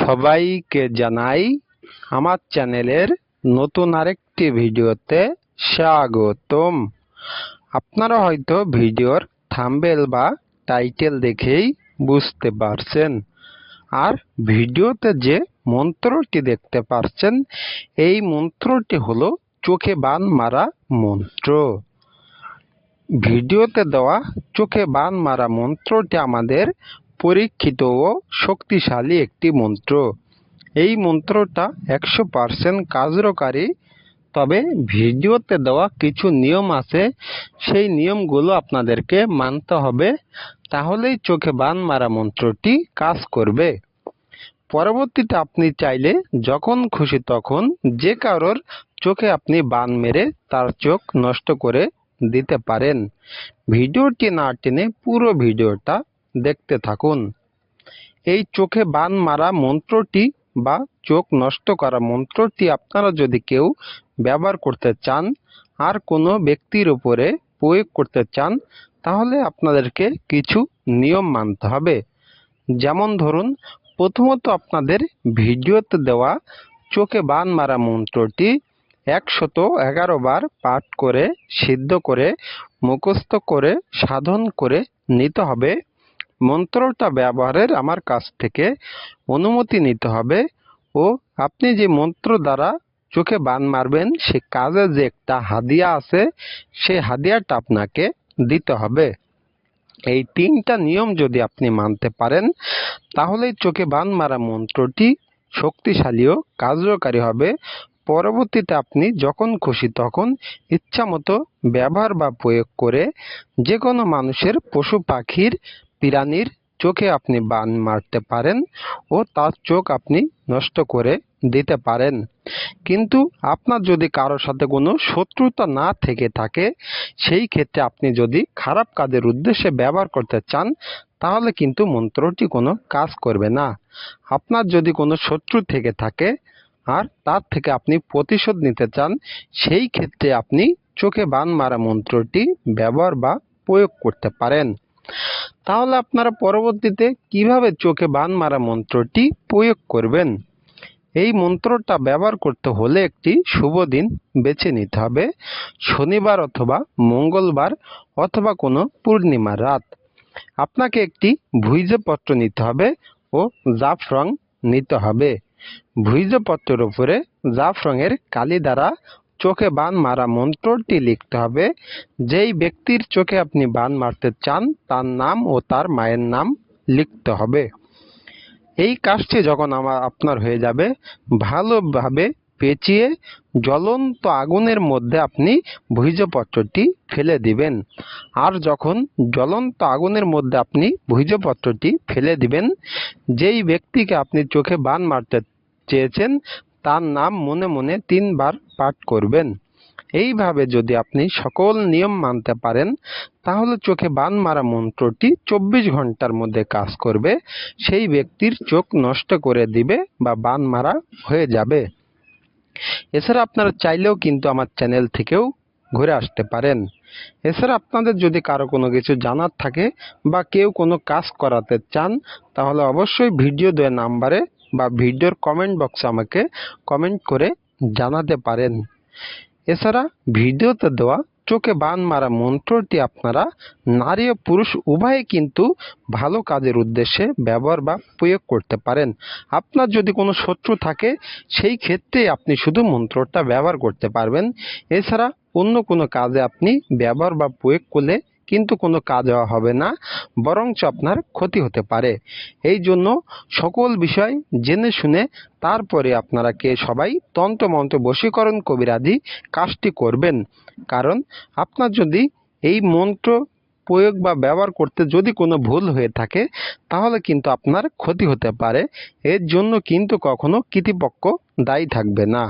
সবাইকে জানাই আমার চ্যানেলের নতুন আরেকটি ভিডিওতে স্বাগতম। আপনারা হয়তো ভিডিওর থাম্বেল বা টাইটেল দেখেই বুঝতে পারছেন। আর ভিডিওতে যে মন্ত্রটি দেখতে পারছেন, এই মন্ত্রটি হলো চোখে বান মারা মন্ত্র। ভিডিওতে দেওয়া চোখে বান মারা মন্ত্রটি আমাদের পরীক্ষিত ও শক্তিশালী একটি মন্ত্র। এই মন্ত্রটা একশো পার্সেন্ট কার্যকারী তবে ভিডিওতে দেওয়া কিছু নিয়ম আছে, সেই নিয়মগুলো আপনাদেরকে মানতে হবে, তাহলেই চোখে বান মারা মন্ত্রটি কাজ করবে। পরবর্তীতে আপনি চাইলে যখন খুশি তখন যে কারোর চোখে আপনি বান মেরে তার চোখ নষ্ট করে দিতে পারেন। ভিডিওটি না টেনে পুরো ভিডিওটা দেখতে থাকুন। এই চোখে বান মারা মন্ত্রটি বা চোখ নষ্ট করা মন্ত্রটি আপনারা যদি কেউ ব্যবহার করতে চান, আর কোনো ব্যক্তির উপরে প্রয়োগ করতে চান, তাহলে আপনাদেরকে কিছু নিয়ম মানতে হবে। যেমন ধরুন, প্রথমত আপনাদের ভিডিওতে দেওয়া চোখে বান মারা মন্ত্রটি একশত এগারো বার পাঠ করে, সিদ্ধ করে, মুখস্থ করে, সাধন করে নিতে হবে। মন্ত্রটা ব্যবহারের আমার কাছ থেকে অনুমতি নিতে হবে ও আপনি যে মন্ত্র দ্বারা চোখে বান মারবেন, সে কাজে যে একটা হাদিয়া আছে সেই হাদিয়াটা আপনাকে দিতে হবে। এই তিনটা নিয়ম যদি আপনি মানতে পারেন, তাহলেই চোখে বান মারা মন্ত্রটি শক্তিশালী ও কার্যকারী হবে। পরবর্তীতে আপনি যখন খুশি তখন ইচ্ছামতো ব্যবহার বা প্রয়োগ করে যে কোনো মানুষের পশু পাখির প্রাণীর চোখে আপনি বান মারতে পারেন ও তার চোখ আপনি নষ্ট করে দিতে পারেন। কিন্তু আপনার যদি কারোর সাথে কোনো শত্রুতা না থেকে থাকে, সেই ক্ষেত্রে আপনি যদি খারাপ কাজের উদ্দেশ্যে ব্যবহার করতে চান, তাহলে কিন্তু মন্ত্রটি কোনো কাজ করবে না। আপনার যদি কোনো শত্রু থেকে থাকে আর তার থেকে আপনি প্রতিশোধ নিতে চান, সেই ক্ষেত্রে আপনি চোখে বান মারা মন্ত্রটি ব্যবহার বা প্রয়োগ করতে পারেন। তাহলে আপনারা পরবর্তীতে কীভাবে চোখে বান মারা মন্ত্রটি প্রয়োগ করবেন? এই মন্ত্রটা ব্যবহার করতে হলে একটি শুভ দিন বেছে নিতে হবে। শনিবার অথবা মঙ্গলবার অথবা কোনো পূর্ণিমার রাত। আপনাকে একটি ভুইজপত্র নিতে হবে ও জাফরং নিতে হবে। ভুইজপত্রের উপরে জাফরঙের কালি দ্বারা চোখে বান মারা মন্ত্রটি লিখতে হবে। যেই ব্যক্তির চোখে আপনি বান মারতে চান, তার নাম ও তার মায়ের নাম লিখতে হবে। এই কাজটি যখন আমার আপনার হয়ে যাবে, ভালোভাবে পেঁচিয়ে জ্বলন্ত আগুনের মধ্যে আপনি ভুইজপত্রটি ফেলে দিবেন। আর যখন জ্বলন্ত আগুনের মধ্যে আপনি ভুইজপত্রটি ফেলে দিবেন, যেই ব্যক্তিকে আপনি চোখে বান মারতে চেয়েছেন তার নাম মনে মনে তিনবার পাঠ করবেন। এইভাবে যদি আপনি সকল নিয়ম মানতে পারেন, তাহলে চোখে বান মারা মন্ত্রটি চব্বিশ ঘণ্টার মধ্যে কাজ করবে, সেই ব্যক্তির চোখ নষ্ট করে দিবে বা বান মারা হয়ে যাবে। এছাড়া আপনারা চাইলেও কিন্তু আমার চ্যানেল থেকেও ঘুরে আসতে পারেন। এছাড়া আপনাদের যদি কারও কোনো কিছু জানার থাকে বা কেউ কোনো কাজ করাতে চান, তাহলে অবশ্যই ভিডিও দেওয়া নাম্বারে বা ভিডিওর কমেন্ট বক্সে আমাকে কমেন্ট করে জানাতে পারেন। এছাড়া ভিডিওতে দেওয়া চোখে বান মারা মন্ত্রটি আপনারা নারী ও পুরুষ উভয়ে কিন্তু ভালো কাজের উদ্দেশ্যে ব্যবহার বা প্রয়োগ করতে পারেন। আপনার যদি কোনো শত্রু থাকে, সেই ক্ষেত্রে আপনি শুধু মন্ত্রটা ব্যবহার করতে পারবেন। এছাড়া অন্য কোনো কাজে আপনি ব্যবহার বা প্রয়োগ করলে কিন্তু কোনো কাজ হবে না, বরঞ্চ আপনার ক্ষতি হতে পারে। এই জন্য সকল বিষয় জেনে শুনে তারপরে আপনারা কে সবাই তন্ত্রমন্ত্র বশীকরণ কবিরাদি কাজটি করবেন। কারণ আপনার যদি এই মন্ত্র প্রয়োগ বা ব্যবহার করতে যদি কোনো ভুল হয়ে থাকে, তাহলে কিন্তু আপনার ক্ষতি হতে পারে। এর জন্য কিন্তু কখনো কৃতিপক্ষ দায়ী থাকবে না।